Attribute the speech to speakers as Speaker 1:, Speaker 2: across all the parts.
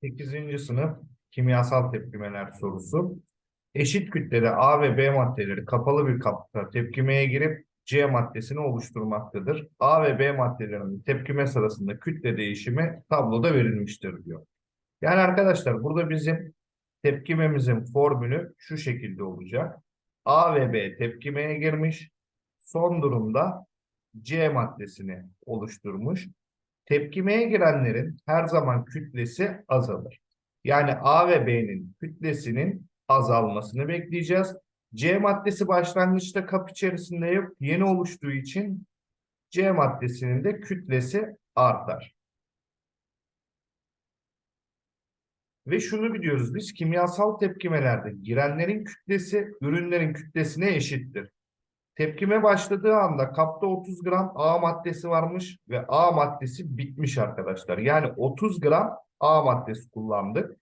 Speaker 1: 8. sınıf kimyasal tepkimeler sorusu. Eşit kütlede A ve B maddeleri kapalı bir kapta tepkimeye girip C maddesini oluşturmaktadır. A ve B maddelerinin tepkime sırasında kütle değişimi tabloda verilmiştir diyor. Yani arkadaşlar burada bizim tepkimemizin formülü şu şekilde olacak. A ve B tepkimeye girmiş. Son durumda C maddesini oluşturmuş. Tepkimeye girenlerin her zaman kütlesi azalır. Yani A ve B'nin kütlesinin azalmasını bekleyeceğiz. C maddesi başlangıçta kap içerisinde yok. Yeni oluştuğu için C maddesinin de kütlesi artar. Ve şunu biliyoruz biz kimyasal tepkimelerde girenlerin kütlesi ürünlerin kütlesine eşittir. Tepkime başladığı anda kapta 30 gram A maddesi varmış ve A maddesi bitmiş arkadaşlar. Yani 30 gram A maddesi kullandık.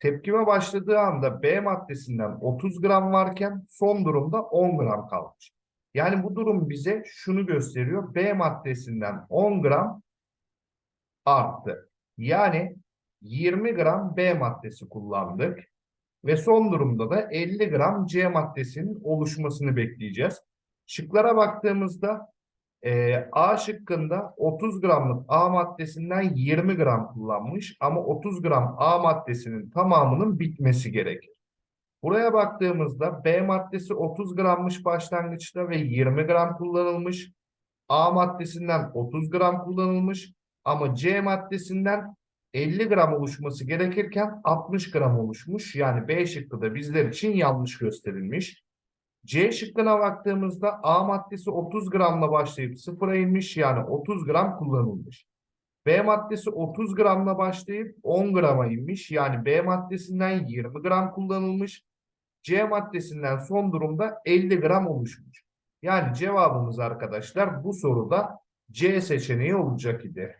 Speaker 1: Tepkime başladığı anda B maddesinden 30 gram varken son durumda 10 gram kalmış. Yani bu durum bize şunu gösteriyor. B maddesinden 10 gram arttı. Yani 20 gram B maddesi kullandık. Ve son durumda da 50 gram C maddesinin oluşmasını bekleyeceğiz. Şıklara baktığımızda e, A şıkkında 30 gramlık A maddesinden 20 gram kullanmış ama 30 gram A maddesinin tamamının bitmesi gerekir. Buraya baktığımızda B maddesi 30 grammış başlangıçta ve 20 gram kullanılmış. A maddesinden 30 gram kullanılmış ama C maddesinden 50 gram oluşması gerekirken 60 gram oluşmuş. Yani B şıkkı da bizler için yanlış gösterilmiş. C şıkkına baktığımızda A maddesi 30 gramla başlayıp sıfıra inmiş yani 30 gram kullanılmış. B maddesi 30 gramla başlayıp 10 grama inmiş yani B maddesinden 20 gram kullanılmış. C maddesinden son durumda 50 gram oluşmuş. Yani cevabımız arkadaşlar bu soruda C seçeneği olacak idi.